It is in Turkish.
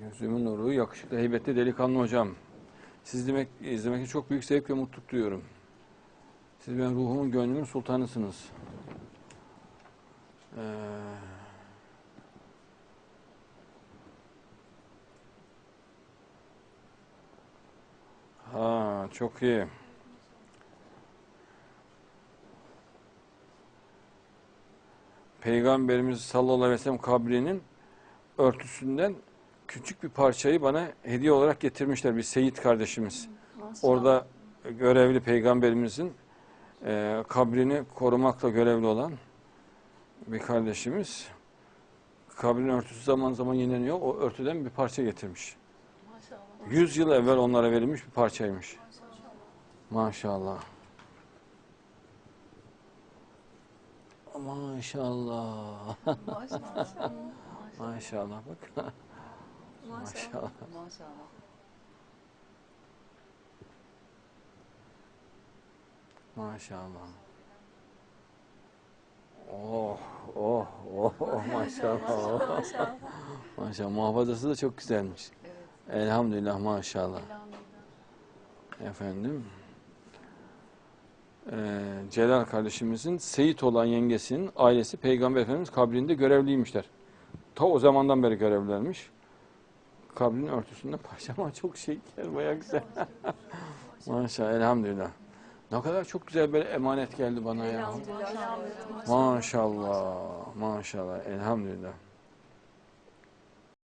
Gözümün nuru, yakışıklı, heybetli delikanlı hocam. Siz demek, izlemekte çok büyük zevk ve mutluluk duyuyorum. Siz benim ruhumun, gönlümün sultanısınız. Ee, ha, çok iyi. Peygamberimiz sallallahu aleyhi ve sellem kabrinin örtüsünden küçük bir parçayı bana hediye olarak getirmişler bir Seyit kardeşimiz. Orada görevli peygamberimizin e, kabrini korumakla görevli olan bir kardeşimiz. Kabrin örtüsü zaman zaman yenileniyor. O örtüden bir parça getirmiş. Maşallah. 100 yıl evvel onlara verilmiş bir parçaymış. Maşallah. Maşallah. Maşallah. Maşallah bak. Maşallah. Maşallah. Maşallah. Oh, oh, oh, oh maşallah. Maşallah. Maşallah. Muhafazası da çok güzelmiş. Evet. Elhamdülillah maşallah. Elhamdülillah. Efendim. Ee, Celal kardeşimizin Seyit olan yengesinin ailesi Peygamber Efendimiz kabrinde görevliymişler. Ta o zamandan beri görevlilermiş. Kabrin örtüsünde parçama çok şeker, bayağı güzel. Maşallah, elhamdülillah. Ne kadar çok güzel bir emanet geldi bana ya. Maşallah, maşallah, elhamdülillah.